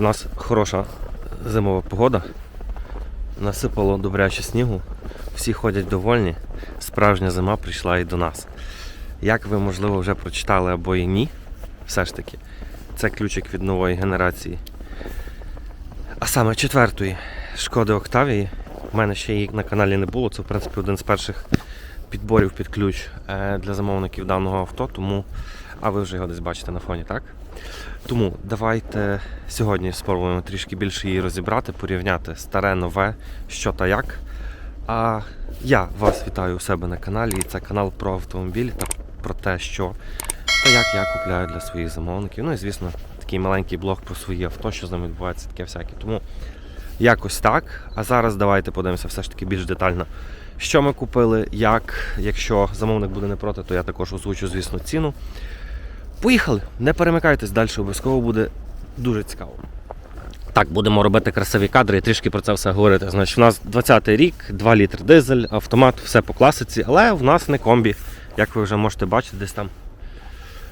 У нас хороша зимова погода. Насипало добряче снігу. Всі ходять довольні. Справжня зима прийшла і до нас. Як ви, можливо, вже прочитали або і ні, все ж таки, це ключик від нової генерації. А саме четвертої шкоди Октавії. У мене ще її на каналі не було. Це, в принципі, один з перших підборів під ключ е, для замовників даного авто, тому. А ви вже його десь бачите на фоні, так? Тому давайте сьогодні спробуємо трішки більше її розібрати, порівняти старе, нове, що та як. А я вас вітаю у себе на каналі. І це канал про автомобілі та про те, що та як я купляю для своїх замовників. Ну і звісно, такий маленький блог про свої авто, що з ними відбувається, таке всяке. Тому якось так. А зараз давайте подивимося все ж таки більш детально. Що ми купили, як, якщо замовник буде не проти, то я також озвучу, звісно, ціну. Поїхали, не перемикайтесь далі, обов'язково буде дуже цікаво. Так, будемо робити красиві кадри і трішки про це все говорити. Значить, у нас 20-й рік, 2 літри дизель, автомат, все по класиці, але в нас не комбі, як ви вже можете бачити, десь там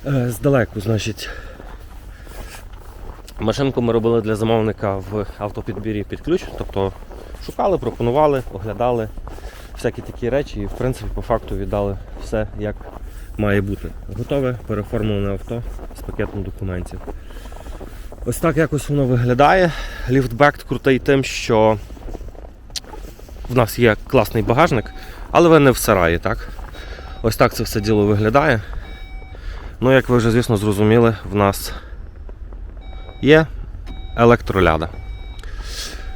е, здалеку. Значить, машинку ми робили для замовника в автопідбірі під ключ, тобто шукали, пропонували, оглядали всякі такі речі і в принципі по факту віддали все як має бути. Готове переформлене авто з пакетом документів. Ось так якось воно виглядає. Ліфтбек крутий тим, що в нас є класний багажник, але ви не в сараї, так? Ось так це все діло виглядає. Ну, як ви вже, звісно, зрозуміли, в нас є електроляда.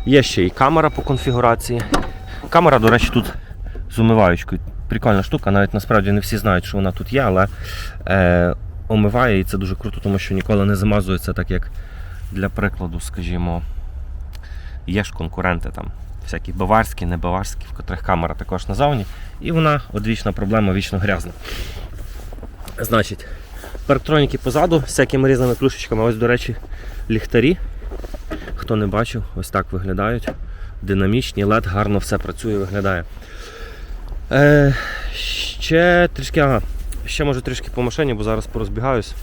Є ще і камера по конфігурації. Камера, до речі, тут з умиваючкою. Прикольна штука, навіть насправді не всі знають, що вона тут є, але е, омиває і це дуже круто, тому що ніколи не замазується, так як для прикладу, скажімо, є ж конкуренти там, всякі баварські, не баварські, в котрих камера також назовні. І вона одвічна проблема, вічно грязна. Значить, парктроніки позаду, всякими різними клюшечками. Ось, до речі, ліхтарі. Хто не бачив, ось так виглядають. Динамічні, LED, гарно все працює, виглядає. Е, ще трішки, ага, ще може трішки по машині, бо зараз порозбігаюсь.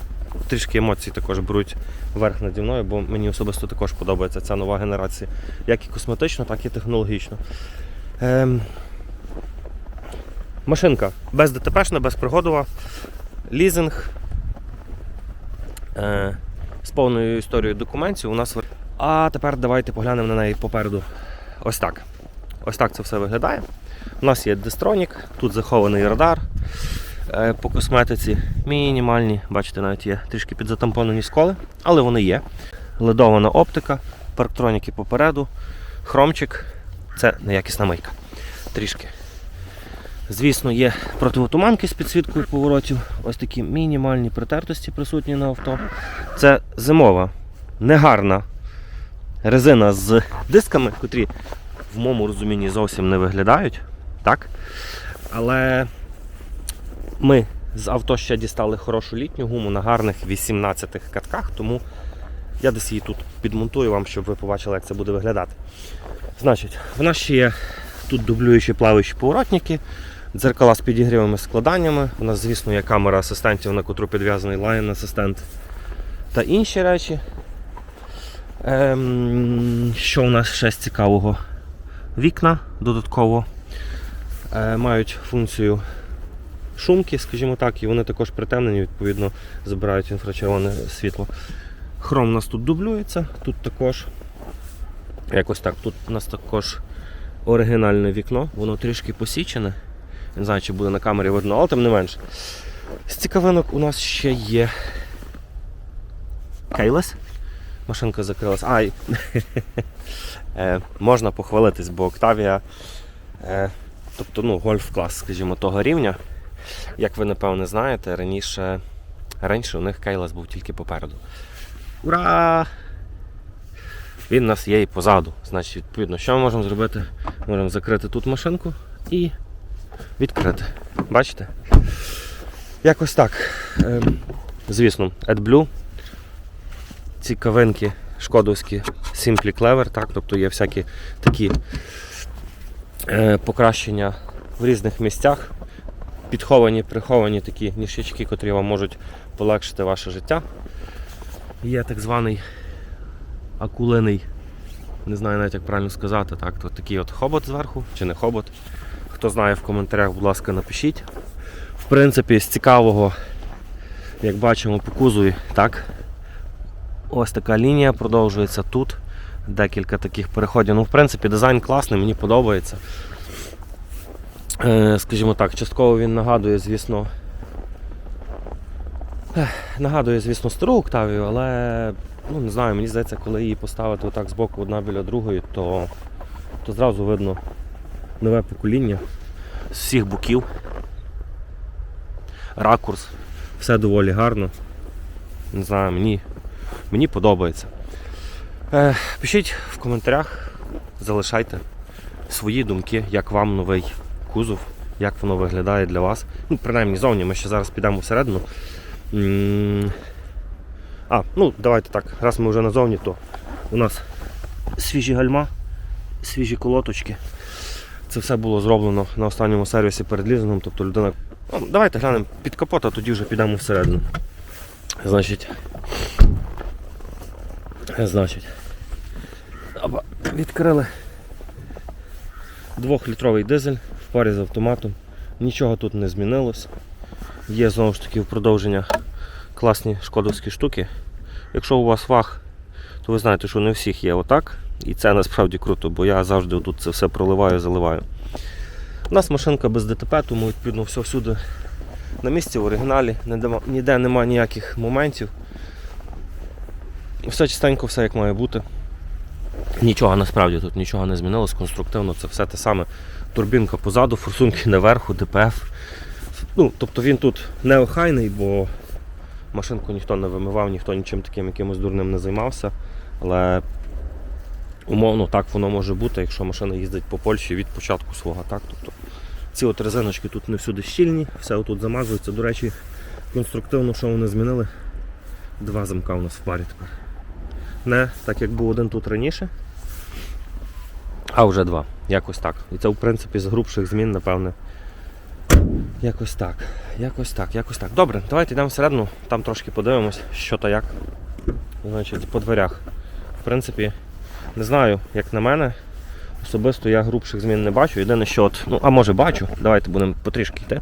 Трішки емоцій також беруть верх наді мною, бо мені особисто також подобається ця нова генерація. Як і косметично, так і технологічно. Ем, машинка без ДТПшна, безпригодова, лізинг. Е, з повною історією документів у нас. А тепер давайте поглянемо на неї попереду. Ось так. Ось так це все виглядає. У нас є дистронік, тут захований радар. Е, По косметиці мінімальні, бачите, навіть є трішки підзатампонені сколи, але вони є. Ледована оптика, парктроніки попереду, хромчик це неякісна мийка. Трішки. Звісно, є противотуманки з підсвіткою поворотів. Ось такі мінімальні притертості присутні на авто. Це зимова, негарна резина з дисками, котрі в моєму розумінні зовсім не виглядають. Так? Але ми з авто ще дістали хорошу літню гуму на гарних 18-х катках, тому я десь її тут підмонтую вам, щоб ви побачили, як це буде виглядати. Значить, в нас ще є тут дублюючі плаваючі поворотники, дзеркала з підігрівими складаннями. У нас, звісно, є камера асистентів, на котру підв'язаний лайн асистент та інші речі. Ем, що у нас ще з цікавого? Вікна додатково мають функцію шумки, скажімо так, і вони також притемнені, відповідно, забирають інфрачервоне світло. Хром у нас тут дублюється, тут також. Якось так, тут у нас також оригінальне вікно, воно трішки посічене. Не знаю, чи буде на камері видно, але тим не менше. З цікавинок у нас ще є кейлес. Машинка закрилась. Ай! Е, можна похвалитись, бо е, тобто ну, гольф-клас, скажімо, того рівня. Як ви напевне знаєте, раніше, раніше у них Кейлас був тільки попереду. Ура! Він у нас є і позаду. Значить, відповідно, що ми можемо зробити? Можемо закрити тут машинку і відкрити. Бачите? Якось так. Ем, звісно, AdBlue. Цікавинки шкодовські Simply Clever, так? тобто є всякі такі покращення в різних місцях. Підховані, приховані такі ніщички, котрі вам можуть полегшити ваше життя. Є так званий акулиний, не знаю навіть як правильно сказати, так, то такий от хобот зверху, чи не хобот. Хто знає в коментарях, будь ласка, напишіть. В принципі, з цікавого, як бачимо по кузові, так, ось така лінія продовжується тут. Декілька таких переходів. Ну, в принципі, дизайн класний, мені подобається. Е, скажімо так, частково він нагадує, звісно, нагадує, звісно, стару Октавію, але ну, не знаю, мені здається, коли її поставити отак збоку одна біля другої, то, то зразу видно нове покоління з всіх боків. Ракурс, все доволі гарно. Не знаю, мені, мені подобається. Е, пишіть в коментарях, залишайте свої думки, як вам новий кузов, як воно виглядає для вас. Ну, принаймні зовні, ми ще зараз підемо всередину. А, ну давайте так, раз ми вже назовні, то у нас свіжі гальма, свіжі колоточки. Це все було зроблено на останньому сервісі перед лізингом, тобто людина. Ну, давайте глянемо під капот, а тоді вже підемо всередину. Значить. Значить. Опа, відкрили. Двохлітровий дизель в парі з автоматом. Нічого тут не змінилось. Є знову ж таки в продовження класні шкодовські штуки. Якщо у вас ваг, то ви знаєте, що не всіх є отак. І це насправді круто, бо я завжди тут це все проливаю, заливаю. У нас машинка без ДТП, тому відповідно все всюди на місці в оригіналі, ніде немає ніяких моментів. Все чистенько, все як має бути. Нічого насправді тут нічого не змінилось, конструктивно це все те саме. Турбінка позаду, форсунки наверху, ДПФ. Ну, тобто він тут не охайний, бо машинку ніхто не вимивав, ніхто нічим таким якимось дурним не займався. Але умовно так воно може бути, якщо машина їздить по Польщі від початку свого. Так? Тобто, ці от резиночки тут не всюди щільні, все отут замазується. До речі, конструктивно, що вони змінили, два замка у нас в парі тепер. Не так як був один тут раніше, а вже два. Якось так. І це в принципі з грубших змін, напевне. Якось так. Якось так, якось так. Добре, давайте йдемо всередину, там трошки подивимось, що та як. Значить, по дверях. В принципі, не знаю, як на мене. Особисто я грубших змін не бачу. Єдине, що от, ну, а може бачу, давайте будемо потрішки йти.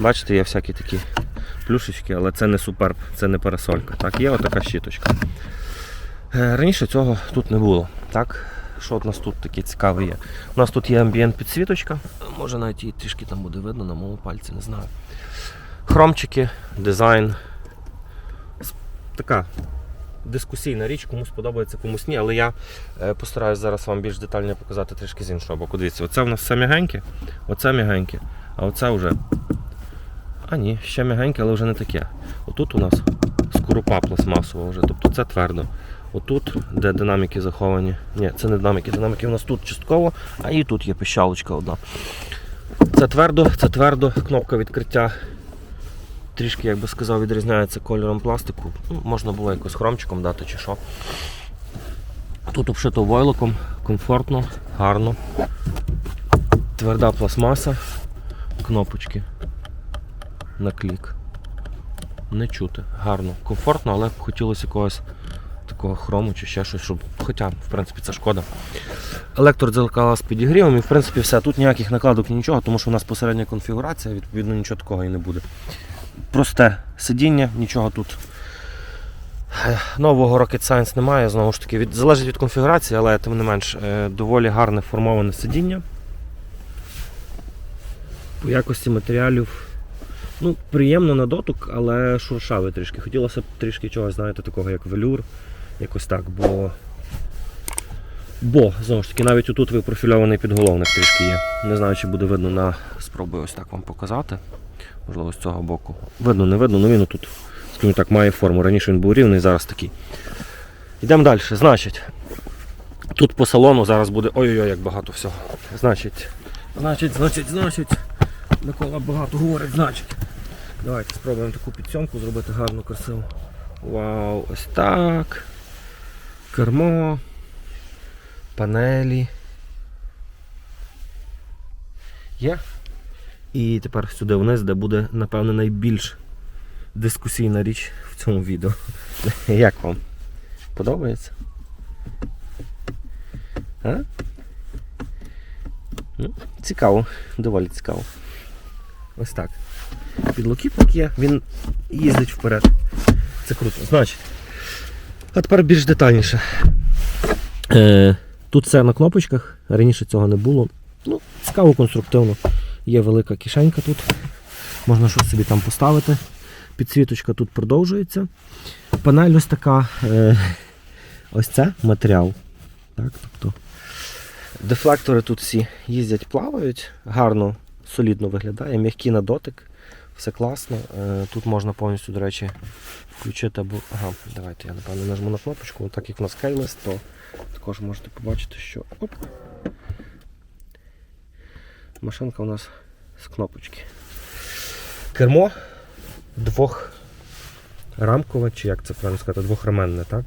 Бачите, є всякі такі плюшечки, але це не суперб, це не парасолька. Так, є отака щіточка. Е, Раніше цього тут не було. Так, що у нас тут таке цікаве є? У нас тут є амбієнт підсвіточка. Може навіть її трішки там буде видно на моєму пальці, не знаю. Хромчики, дизайн. Така дискусійна річ, комусь подобається, комусь ні, але я е, постараюсь зараз вам більш детально показати трішки з іншого боку. Дивіться, оце в нас все м'ягеньке, оце м'ягеньке, а оце вже. А ні, ще м'ягеньке, але вже не таке. Отут у нас скорупа пластмасова вже, тобто це твердо. Отут, де динаміки заховані. Ні, це не динаміки, динаміки у нас тут частково, а і тут є пищалочка одна. Це твердо, це твердо, кнопка відкриття трішки, як би сказав, відрізняється кольором пластику. Ну, можна було якось хромчиком дати чи що. Тут обшито войлоком, комфортно, гарно. Тверда пластмаса, кнопочки на клік. Не чути. Гарно, комфортно, але хотілося якогось такого хрому чи ще щось, щоб. Хоча, в принципі, це шкода. Електродзеркала з підігрівом і в принципі все. Тут ніяких накладок, нічого, тому що у нас посередня конфігурація, відповідно нічого такого і не буде. Просте сидіння, нічого тут. Нового Rocket Science немає, знову ж таки, від, залежить від конфігурації, але тим не менш е, доволі гарне формоване сидіння. По якості матеріалів Ну, приємно на дотик, але шуршавий трішки. Хотілося б трішки чогось, знаєте, такого як велюр, якось так, бо. Бо, знову ж таки, навіть отут випрофільований підголовник трішки є. Не знаю, чи буде видно на. Спробую ось так вам показати. Можливо, з цього боку. Видно, не видно, але він тут, скажімо так, має форму. Раніше він був рівний, зараз такий. Йдемо далі. Значить, тут по салону зараз буде. Ой-ой-ой, як багато всього. Значить, значить, значить, значить. Микола багато говорить, значить. Давайте спробуємо таку підсьомку зробити гарну, красиву. Вау, ось так. Кермо. Панелі. Є. І тепер сюди вниз, де буде, напевно, найбільш дискусійна річ в цьому відео. Як вам? Подобається? А? Ну, цікаво, доволі цікаво. Ось так. Підлокітник є, він їздить вперед. Це круто. Значить. А тепер більш детальніше. Е, тут все на кнопочках, раніше цього не було. Ну, цікаво, конструктивно. Є велика кишенька тут. Можна щось собі там поставити. Підсвіточка тут продовжується. Панель ось така. Е, ось це матеріал. Так, тобто, дефлектори тут всі їздять, плавають, гарно, солідно виглядає, м'який на дотик, все класно. Е, тут можна повністю, до речі, включити або. Ага, давайте я напевно нажму на кнопочку. Так як у нас кейлес, то також можете побачити, що. Оп. Машинка у нас з кнопочки. Кермо двохрамкове, чи як це правильно сказати, двохраменне, так?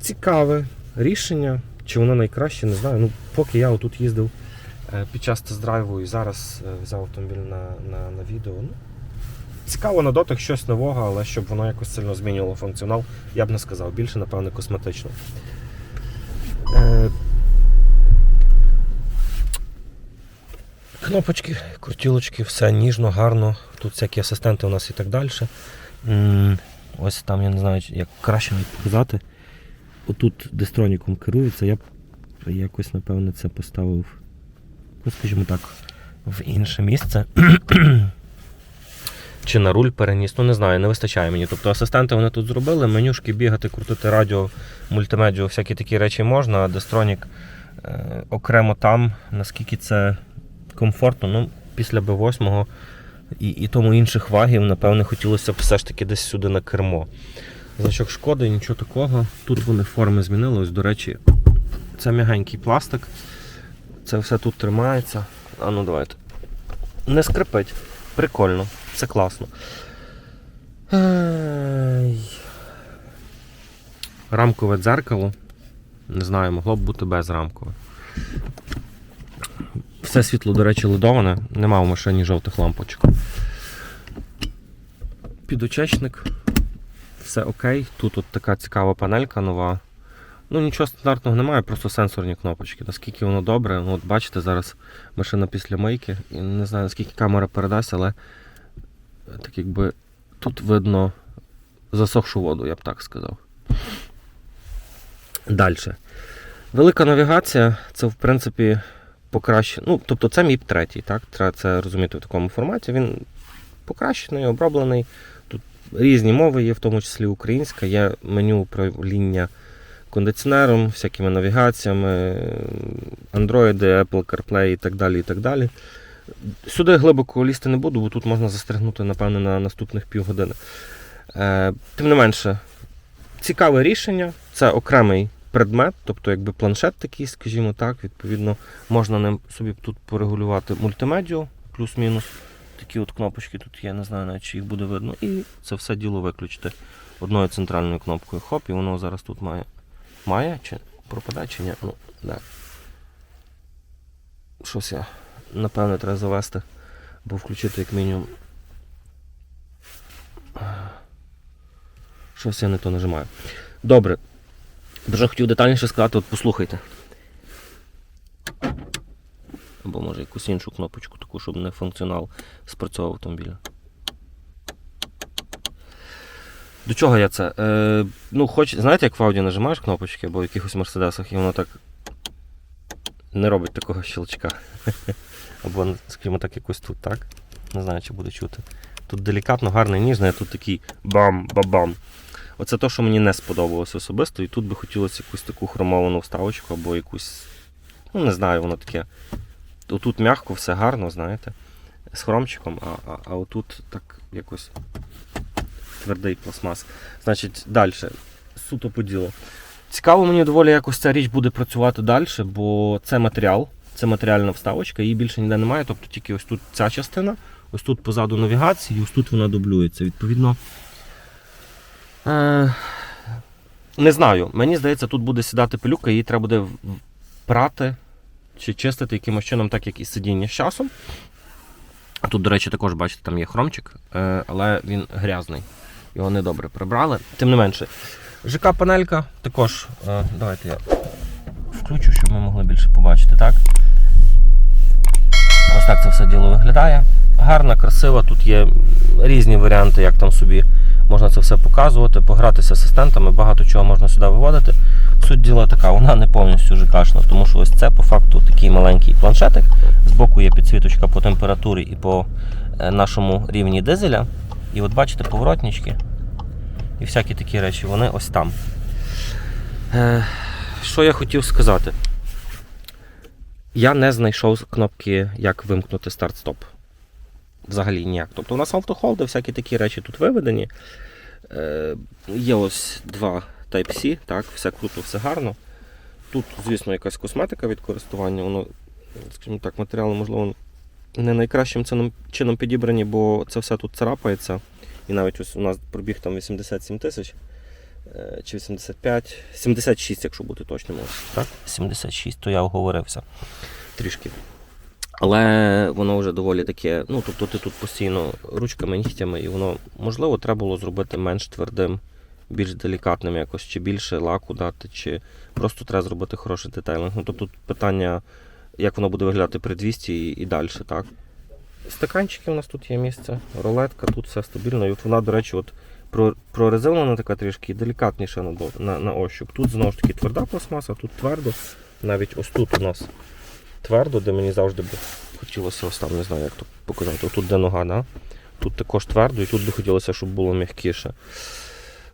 Цікаве рішення. Чи воно найкраще, не знаю. Ну, поки я отут їздив під час тест-драйву і зараз е, взяв автомобіль на, на, на відео. Ну, цікаво на дотик щось нового, але щоб воно якось сильно змінювало функціонал, я б не сказав. Більше, напевне, косметично. Е, Кнопочки, крутілочки, все ніжно, гарно. Тут всякі асистенти у нас і так далі. Ось там, я не знаю, як краще навіть показати. Отут дестроніком керується, я б якось, напевне, це поставив, ну, скажімо так, в інше місце. Чи на руль переніс, ну не знаю, не вистачає мені. Тобто асистенти вони тут зробили, менюшки бігати, крутити радіо, мультимедіо, всякі такі речі можна, а дестронік е, окремо там, наскільки це комфортно, ну, після B8 і, і тому інших вагів, напевне, хотілося б все ж таки десь сюди на кермо. Значок шкоди, нічого такого. Тут вони форми змінили. Ось, до речі, це м'ягенький пластик. Це все тут тримається. А ну давайте. Не скрипить. Прикольно, це класно. Ай. Рамкове дзеркало. Не знаю, могло б бути безрамкове. Все світло, до речі, ледоване, нема в машині жовтих лампочок. Підочечник, все окей. Тут от така цікава панелька нова. Ну, нічого стандартного немає, просто сенсорні кнопочки. Наскільки воно добре, ну, от бачите, зараз машина після мийки. І не знаю, наскільки камера передасть, але так якби тут видно засохшу воду, я б так сказав. Далі. Велика навігація це, в принципі, покраще. Ну, тобто це міп третій, так? Треба це розуміти в такому форматі. Він покращений, оброблений. Тут різні мови є, в тому числі українська, є меню управління кондиціонером, всякими навігаціями, Android, Apple CarPlay і так далі. і так далі. Сюди глибоко лізти не буду, бо тут можна застрягнути, напевно, на наступних півгодини. Е, тим не менше, цікаве рішення. Це окремий предмет, тобто якби планшет такий, скажімо так, відповідно, можна ним собі тут порегулювати мультимедіо, плюс-мінус. Такі от кнопочки тут є, не знаю навіть чи їх буде видно. І це все діло виключити одною центральною кнопкою. Хоп, і воно зараз тут має. Має? Чи пропадає, чи ні? Ну, да. Щось я, напевне, треба завести, бо включити як мінімум. Щось я не то нажимаю. Добре. Дуже хотів детальніше сказати, от послухайте. Або може якусь іншу кнопочку, таку, щоб не функціонал спрацьовував автомобіля. До чого я це? Е, ну, хоч, знаєте, як в Audi нажимаєш кнопочки або в якихось мерседесах, і воно так не робить такого щелчка. Або, скажімо так, якось тут, так? Не знаю, чи буде чути. Тут делікатно, гарно, ніжно, а тут такий бам-бам-бам. Оце те, що мені не сподобалось особисто, і тут би хотілося якусь таку хромовану вставочку або якусь. Ну, не знаю, воно таке. Отут м'яко, все гарно, знаєте, з хромчиком, а, а, а отут так якось твердий пластмас. Значить, далі. Суто по ділу. Цікаво мені доволі, як ось ця річ буде працювати далі, бо це матеріал, це матеріальна вставочка, її більше ніде немає. Тобто тільки ось тут ця частина, ось тут позаду навігації, ось тут вона дублюється. Відповідно. Е, не знаю. Мені здається, тут буде сідати пилюка, її треба буде прати чи чистити якимось чином, так як і сидіння з часом. Тут, до речі, також бачите, там є хромчик, е, але він грязний. Його недобре прибрали. Тим не менше, ЖК панелька також. е, давайте я включу, щоб ми могли більше побачити, так? Ось так це все діло виглядає. Гарна, красива, тут є різні варіанти, як там собі можна це все показувати, погратися з асистентами, багато чого можна сюди виводити. Суть діла така, вона не повністю ЖКшна, тому що ось це по факту такий маленький планшетик. Збоку є підсвіточка по температурі і по е, нашому рівні дизеля. І от бачите поворотнички і всякі такі речі, вони ось там. Е, що я хотів сказати? Я не знайшов кнопки, як вимкнути старт-стоп. Взагалі ніяк. Тобто у нас автохолди, всякі такі речі тут виведені. Е, є ось два Type-C, так, все круто, все гарно. Тут, звісно, якась косметика від користування, воно, скажімо так, матеріали, можливо, не найкращим чином, підібрані, бо це все тут царапається. І навіть ось у нас пробіг там 87 тисяч е, чи 85, 76, якщо бути точним. Так? 76, то я оговорився трішки. Але воно вже доволі таке, ну тобто ти тут постійно ручками, нігтями, і воно можливо треба було зробити менш твердим, більш делікатним якось, чи більше лаку дати, чи просто треба зробити хороший детейлинг. Ну тобто тут питання, як воно буде виглядати при 200 і, і далі, так. Стаканчики у нас тут є місце, рулетка, тут все стабільно. І от вона, до речі, от про- прорезинена така трішки делікатніша на, на, на ощуп. Тут знову ж таки тверда пластмаса, тут твердо. Навіть ось тут у нас твердо, де мені завжди би хотілося ось не знаю, як то показати. Тут де нога, да? тут також твердо, і тут би хотілося, щоб було м'якіше.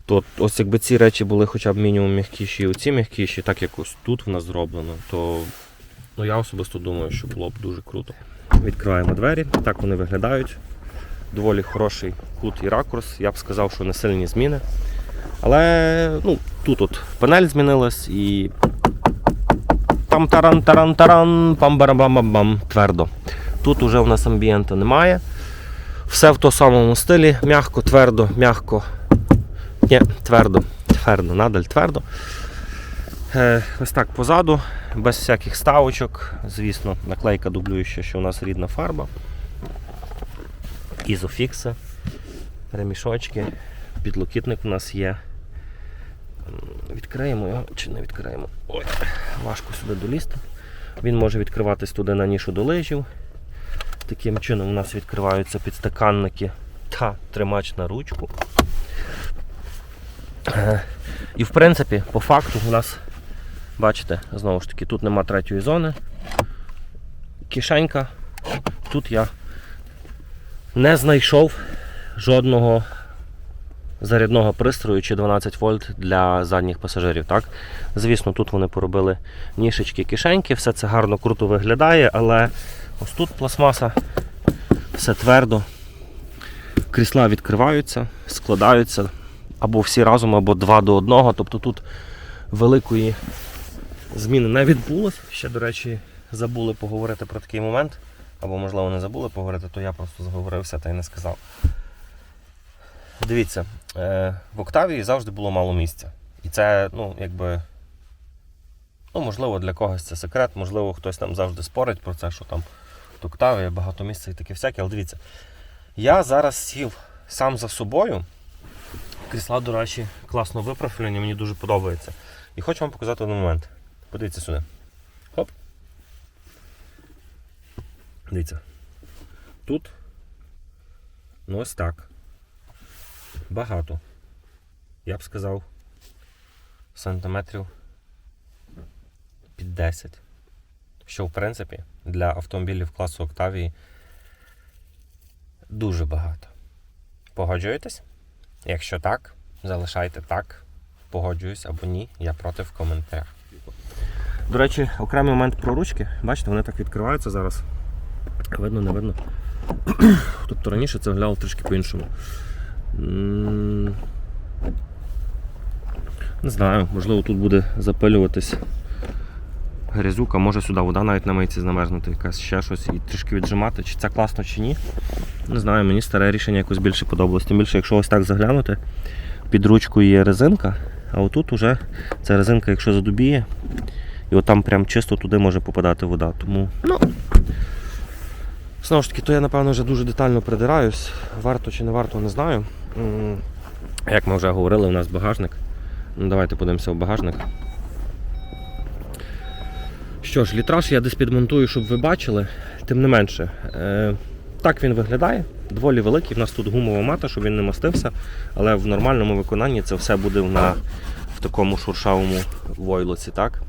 То ось якби ці речі були хоча б мінімум м'якіші, і оці м'якіші, так як ось тут в нас зроблено, то ну, я особисто думаю, що було б дуже круто. Відкриваємо двері, так вони виглядають. Доволі хороший кут і ракурс. Я б сказав, що не сильні зміни. Але ну, тут от панель змінилась і там таран таран таран пам барабам бам бам твердо. Тут уже у нас амбієнта немає. Все в тому самому стилі. М'ягко, твердо, м'ягко. Ні, твердо, твердо, надаль твердо. Е, ось так позаду, без всяких ставочок. Звісно, наклейка дублююча, що у нас рідна фарба. Ізофікси, ремішочки, підлокітник у нас є. Відкриємо його чи не відкриємо. Ой, важко сюди долізти. Він може відкриватись туди на нішу до лижів. Таким чином у нас відкриваються підстаканники та тримач на ручку. Е, І в принципі, по факту, у нас, бачите, знову ж таки, тут нема третьої зони. Кишенька. Тут я не знайшов жодного зарядного пристрою чи 12 вольт для задніх пасажирів. Так? Звісно, тут вони поробили нішечки, кишеньки, все це гарно круто виглядає, але ось тут пластмаса, все твердо. Крісла відкриваються, складаються або всі разом, або два до одного. Тобто тут великої зміни не відбулось. Ще, до речі, забули поговорити про такий момент. Або, можливо, не забули поговорити, то я просто заговорився та й не сказав. Дивіться, е, в Октавії завжди було мало місця. І це, ну, якби. Ну, можливо, для когось це секрет, можливо, хтось там завжди спорить про це, що там в Октавії багато місця і таке всяке. Але дивіться, я зараз сів сам за собою. Крісла, до речі, класно випрофілені, мені дуже подобається. І хочу вам показати один момент. Подивіться сюди. Хоп. Дивіться. Тут. Ну ось так. Багато. Я б сказав. Сантиметрів під 10. Що, в принципі, для автомобілів класу Октавії дуже багато. Погоджуєтесь? Якщо так, залишайте так. Погоджуюсь або ні, я проти в коментарях. До речі, окремий момент про ручки. Бачите, вони так відкриваються зараз. Видно, не видно. Тобто раніше це виглядало трішки по-іншому. Не знаю, можливо, тут буде запилюватись грязюка, може сюди вода навіть на мийці замерзнути, якась ще щось і трішки віджимати, чи це класно, чи ні. Не знаю, мені старе рішення якось більше подобалось. Тим більше, якщо ось так заглянути, під ручкою є резинка, а отут уже ця резинка, якщо задубіє, і от там прям чисто туди може попадати вода. Тому, ну, знову ж таки, то я, напевно, вже дуже детально придираюсь. Варто чи не варто, не знаю. Як ми вже говорили, у нас багажник Ну, давайте подивимося в багажник. Що ж, літраж я десь підмонтую, щоб ви бачили. Тим не менше, е, так він виглядає. Доволі великий. У нас тут гумова мата, щоб він не мастився. Але в нормальному виконанні це все буде на, в такому шуршавому войлоці. Так?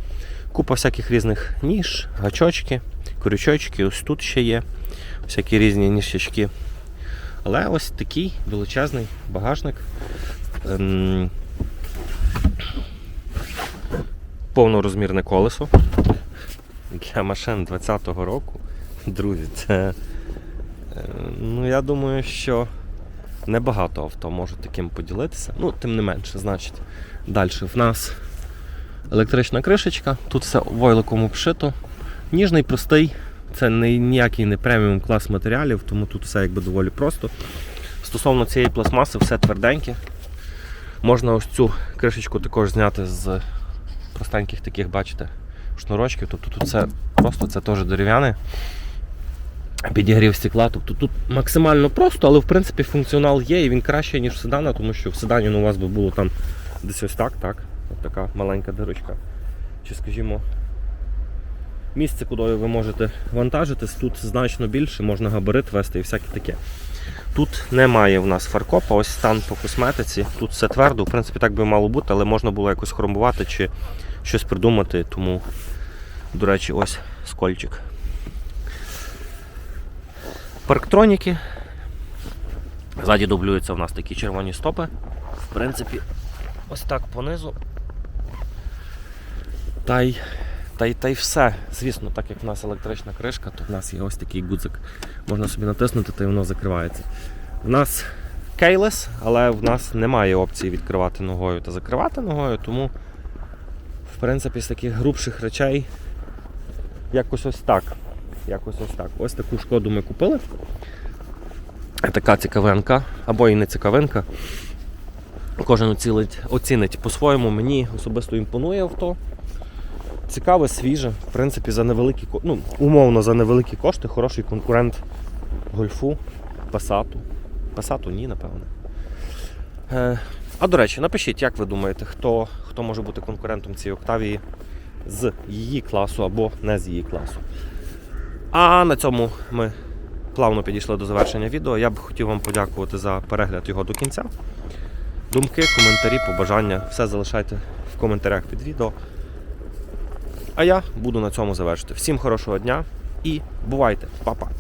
Купа всяких різних ніж, гачочки, крючочки, ось тут ще є. Всякі різні ніжачки. Але ось такий величезний багажник. Ем, повнорозмірне колесо для машин 20-го року. Друзі, це. е, Ну, я думаю, що небагато авто можуть таким поділитися. Ну, тим не менше, значить. Далі в нас електрична кришечка, тут все войликом обшито. Ніжний, простий, це не, ніякий не преміум клас матеріалів, тому тут все якби доволі просто. Стосовно цієї пластмаси, все тверденьке. Можна ось цю кришечку також зняти з простеньких таких, бачите, шнурочків. Тобто тут це просто це теж дерев'яне. Підігрів стекла. Тобто тут максимально просто, але в принципі функціонал є і він краще, ніж в седана, тому що в седані ну, у вас би було там десь ось так, так. От така маленька дирочка. Чи скажімо, місце, куди ви можете вантажитись, тут значно більше, можна габарит вести і всяке таке. Тут немає в нас фаркопа, ось стан по косметиці. Тут все твердо, в принципі, так би мало бути, але можна було якось хромувати чи щось придумати, тому, до речі, ось скольчик. Парктроніки. Ззаді дублюються в нас такі червоні стопи. В принципі, ось так понизу. Та й, та й, та й все. Звісно, так як в нас електрична кришка, то в нас є ось такий гудзик. Можна собі натиснути, та й воно закривається. В нас кейлес, але в нас немає опції відкривати ногою та закривати ногою, тому в принципі з таких грубших речей якось ось так. Якось ось так. Ось таку шкоду ми купили. Така цікавинка, або і не цікавинка. Кожен оцінить, по-своєму. Мені особисто імпонує авто. Цікаве, свіже. В принципі, за невеликі ну, умовно за невеликі кошти, хороший конкурент гольфу, пасату. Пасату ні, напевне. Е, а до речі, напишіть, як ви думаєте, хто, хто може бути конкурентом цієї Октавії з її класу або не з її класу. А на цьому ми плавно підійшли до завершення відео. Я б хотів вам подякувати за перегляд його до кінця. Думки, коментарі, побажання, все залишайте в коментарях під відео. А я буду на цьому завершити. Всім хорошого дня і бувайте, Па-па!